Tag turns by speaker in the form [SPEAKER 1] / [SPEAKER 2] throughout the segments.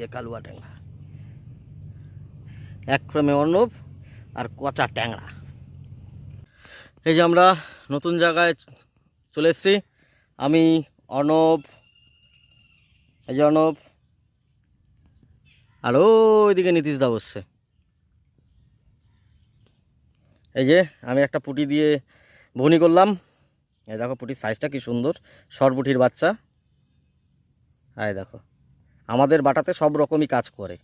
[SPEAKER 1] যে কালুয়া ট্যাংরা। এক ক্রমে অর্ণব আর কচা ট্যাংরা। এই যে আমরা নতুন জায়গায় চলে এসেছি। আমি অর্ণব। এই যে অর্ণব। আর ওইদিকে নীতিশ দা বসছে। এই যে আমি একটা পুটি দিয়ে বনি করলাম। এই দেখো পুটির সাইজটা কি সুন্দর। সরপুটির বাচ্চা। এই দেখো। আমাদের বাটাতে সব রকমই কাজ করে।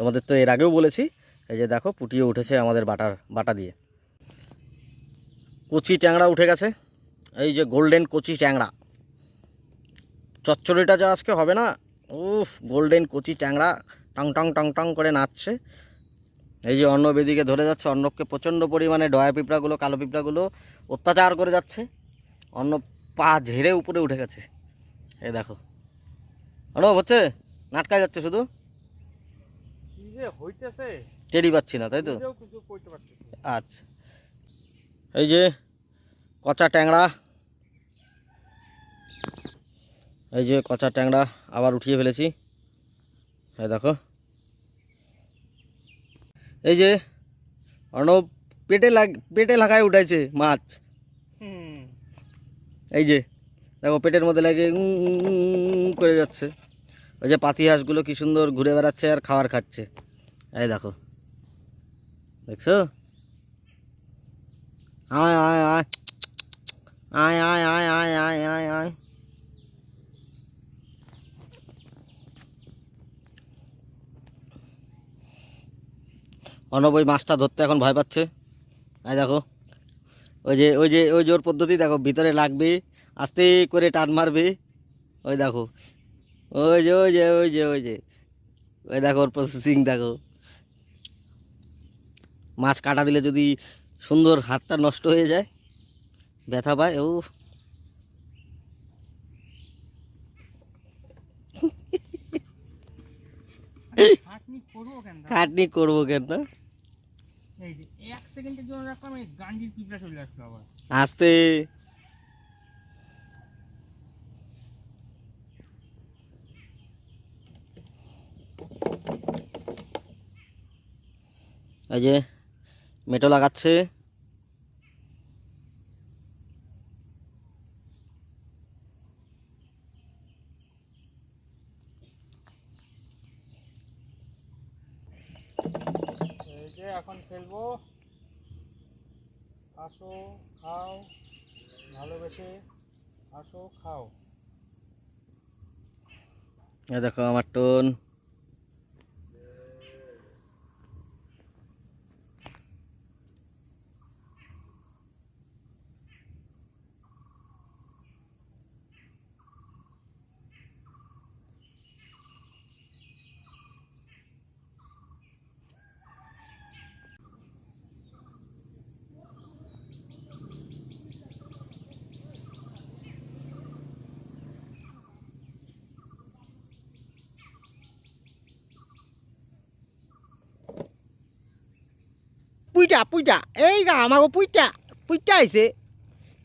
[SPEAKER 1] তোমাদের তো এর আগেও বলেছি, এই যে দেখো পুটিও উঠেছে আমাদের বাটার, বাটা দিয়ে। কচি ট্যাংরা উঠে গেছে, এই যে গোল্ডেন কচি ট্যাংরা। চচ্চড়িটা যা আজকে হবে না, উফ, গোল্ডেন কচি ট্যাংরা, টং টং টং টং করে নাচছে। এই যে অর্ণব এদিকে ধরে যাচ্ছে, অর্ণবকে প্রচণ্ড পরিমাণে ডয়া পিঁপড়াগুলো, কালো পিঁপড়াগুলো অত্যাচার করে যাচ্ছে। অর্ণব পা ঝেড়ে উপরে উঠে গেছে। এই দেখো অর্ণব হচ্ছে নাটকায় যাচ্ছে শুধু?
[SPEAKER 2] কি যে হইতেছে।
[SPEAKER 1] টেরি পাচ্ছি না তাই তো। আচ্ছা। এই যে কচা ট্যাংরা। এই যে কচা ট্যাংরা আবার উঠিয়ে ফেলেছি। এই দেখো। এই যে অর্ণব পেটে লাগ পেটে লাগায় উঠাইছে মাছ।
[SPEAKER 2] হুম।
[SPEAKER 1] এই যে দেখো পেটের মধ্যে লাগে করে যাচ্ছে। ওই যে পাতি হাঁসগুলো কি সুন্দর ঘুরে বেড়াচ্ছে আর খাবার খাচ্ছে। এই দেখো। দেখছ? আয় আয় আয়। আয় আয় আয় আয় আয় আয় আয়। অর্ণব ওই মাছটা ধরতে এখন ভয় পাচ্ছে। আয় দেখো। ওই যে ওই যে, ওই জোর পদ্ধতি দেখো, ভিতরে লাগবে, আস্তে করে টান মারবে। ওই দেখো। ওই যে ওই যে ওই যে ওই যে। ওই দেখো ওর প্রসেসিং দেখো। মাছ কাটা দিলে যদি সুন্দর হাতটা নষ্ট হয়ে যায় ব্যথা পায় ও
[SPEAKER 2] খাটনি করব কেন
[SPEAKER 1] না?
[SPEAKER 2] এই যে এক সেকেন্ডের জন্য রাখলাম এই গাঞ্জির পিঁপড়া চলে আসলো আবার
[SPEAKER 1] আস্তে এই যে মেটো লাগাচ্ছে।
[SPEAKER 2] এই যে এখন ফেলব আসো খাও ভালোবেসে আসো খাও।
[SPEAKER 1] দেখো আমার টোন। পুইটা পুইটা, এই গা আমাকে পুইটা পুইটা আইছে।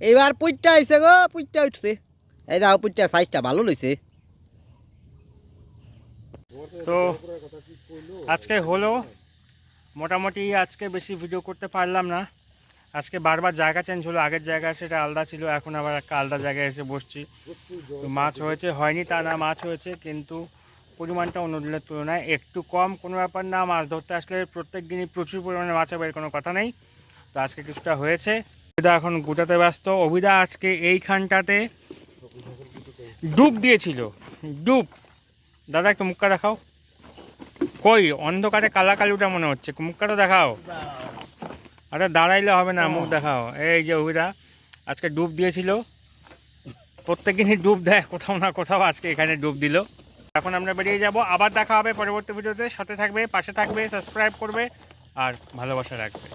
[SPEAKER 1] এইবার পুইটা আইছে গো, পুইটা উঠছে। এই দেখো পুইটা সাইজটা ভালো লইছে।
[SPEAKER 2] তো আজকে হলো, মোটামুটি আজকে বেশি ভিডিও করতে পারলাম না। আজকে বারবার জায়গা চেঞ্জ হলো, আগের জায়গা সেটা আলাদা ছিল, এখন আবার একটা আলাদা জায়গায় এসে বসছি। মাছ হয়েছে, হয়নি তা না, মাছ হয়েছে, কিন্তু পরিমাণটা অন্য দিনের তুলনায় একটু কম। কোনো ব্যাপার না, মাছ ধরতে আসলে প্রত্যেক দিনই প্রচুর পরিমাণে মাছ হবে কোনো কথা নেই। তো আজকে কিছুটা হয়েছে। অভিদা এখন গোটাতে ব্যস্ত। অভিদা আজকে এইখানটাতে ডুব দিয়েছিল। ডুব। দাদা, একটু মুখটা দেখাও। কই? অন্ধকারে কালা কালুটা মনে হচ্ছে। মুখটা দেখাও। আরে দাঁড়াইলে হবে না, মুখ দেখাও। এই যে অভিদা, আজকে ডুব দিয়েছিল। প্রত্যেক দিনই ডুব দেয়, কোথাও না কোথাও আজকে এখানে ডুব দিল। এখন আমরা বেরিয়ে যাব। আবার দেখা হবে পরবর্তী ভিডিওতে। সাথে থাকবে, পাশে থাকবে, সাবস্ক্রাইব করবে, আর ভালোবাসা রাখবে।